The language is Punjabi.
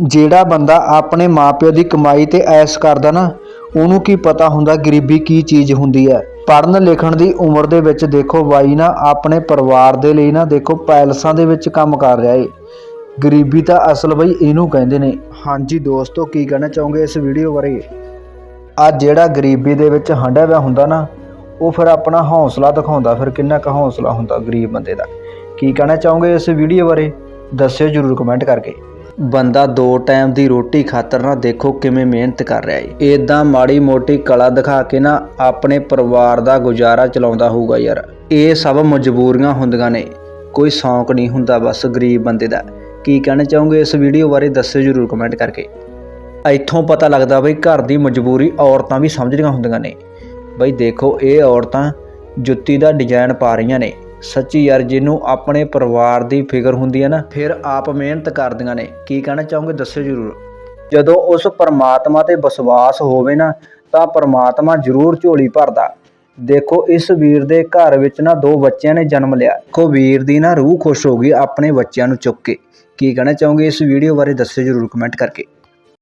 ਜਿਹੜਾ ਬੰਦਾ ਆਪਣੇ ਮਾਪਿਓ ਦੀ ਕਮਾਈ ਤੇ ਐਸ਼ ਕਰਦਾ ਨਾ, ਉਹਨੂੰ ਕੀ ਪਤਾ ਹੁੰਦਾ ਗਰੀਬੀ ਕੀ ਚੀਜ਼ ਹੁੰਦੀ ਹੈ। ਪੜ੍ਹਨ ਲਿਖਣ ਦੀ ਉਮਰ ਦੇ ਵਿੱਚ ਦੇਖੋ ਬਾਈ ਨਾ ਆਪਣੇ ਪਰਿਵਾਰ ਦੇ ਲਈ ਨਾ ਦੇਖੋ ਪੈਲਸਾਂ ਦੇ ਵਿੱਚ ਕੰਮ ਕਰ ਰਿਹਾ ਏ। ਗਰੀਬੀ ਤਾਂ ਅਸਲ ਬਈ ਇਹਨੂੰ ਕਹਿੰਦੇ ਨੇ। ਹਾਂਜੀ ਦੋਸਤੋ, ਕੀ ਕਹਿਣਾ ਚਾਹੋਗੇ ਇਸ ਵੀਡੀਓ ਬਾਰੇ? ਆ ਜਿਹੜਾ ਗਰੀਬੀ ਦੇ ਵਿੱਚ ਹੰਡਿਆ ਹੋਇਆ ਹੁੰਦਾ ਨਾ, ਉਹ ਫਿਰ ਆਪਣਾ ਹੌਸਲਾ ਦਿਖਾਉਂਦਾ, ਫਿਰ ਕਿੰਨਾ ਕੁ ਹੌਸਲਾ ਹੁੰਦਾ ਗਰੀਬ ਬੰਦੇ ਦਾ। ਕੀ ਕਹਿਣਾ ਚਾਹੋਗੇ ਇਸ ਵੀਡੀਓ ਬਾਰੇ? ਦੱਸਿਓ ਜਰੂਰ ਕਮੈਂਟ ਕਰਕੇ। ਬੰਦਾ ਦੋ ਟਾਈਮ ਦੀ ਰੋਟੀ ਖਾਤਰ ਨਾ ਦੇਖੋ ਕਿਵੇਂ ਮਿਹਨਤ ਕਰ ਰਿਹਾ ਏ। ਇਦਾਂ ਮਾੜੀ ਮੋਟੀ ਕਲਾ ਦਿਖਾ ਕੇ ਨਾ ਆਪਣੇ ਪਰਿਵਾਰ ਦਾ ਗੁਜ਼ਾਰਾ ਚਲਾਉਂਦਾ ਹੋਊਗਾ ਯਾਰ। ਇਹ ਸਭ ਮਜਬੂਰੀਆਂ ਹੁੰਦੀਆਂ ਨੇ। ਕੋਈ ਸ਼ੌਂਕ ਨਹੀਂ ਹੁੰਦਾ ਬਸ ਗਰੀਬ ਬੰਦੇ ਦਾ। ਕੀ ਕਹਿਣਾ ਚਾਹੋਗੇ ਇਸ ਵੀਡੀਓ ਬਾਰੇ ਦੱਸਿਓ ਜਰੂਰ ਕਮੈਂਟ ਕਰਕੇ। ਇੱਥੋਂ ਪਤਾ ਲੱਗਦਾ ਬਈ ਘਰ ਦੀ ਮਜਬੂਰੀ ਔਰਤਾਂ ਵੀ ਸਮਝਦੀਆਂ ਹੁੰਦੀਆਂ ਨੇ। ਬਈ ਦੇਖੋ ਇਹ ਔਰਤਾਂ ਜੁੱਤੀ ਦਾ ਡਿਜ਼ਾਈਨ ਪਾ ਰਹੀਆਂ ਨੇ। ਸੱਚੀ ਯਾਰ, ਜਿਹਨੂੰ ਆਪਣੇ ਪਰਿਵਾਰ ਦੀ ਫਿਕਰ ਹੁੰਦੀ ਹੈ ਨਾ, ਫਿਰ ਆਪ ਮਿਹਨਤ ਕਰਦੀਆਂ ਨੇ। ਕੀ ਕਹਿਣਾ ਚਾਹੋਗੇ? ਦੱਸਿਓ ਜਰੂਰ। ਜਦੋਂ ਉਸ ਪਰਮਾਤਮਾ ਤੇ ਵਿਸ਼ਵਾਸ ਹੋਵੇ ਨਾ, ਤਾਂ ਪਰਮਾਤਮਾ ਜ਼ਰੂਰ ਝੋਲੀ ਭਰਦਾ। ਦੇਖੋ, ਇਸ ਵੀਰ ਦੇ ਘਰ ਵਿੱਚ ਨਾ ਦੋ ਬੱਚਿਆਂ ਨੇ ਜਨਮ ਲਿਆ। ਕੋ ਵੀਰ ਦੀ ਨਾ ਰੂਹ ਖੁਸ਼ ਹੋ ਗਈ ਆਪਣੇ ਬੱਚਿਆਂ ਨੂੰ ਚੁੱਕ ਕੇ। ਕੀ ਕਹਿਣਾ ਚਾਹੋਗੇ ਇਸ ਵੀਡੀਓ ਬਾਰੇ? ਦੱਸਿਓ ਜਰੂਰ ਕਮੈਂਟ ਕਰਕੇ।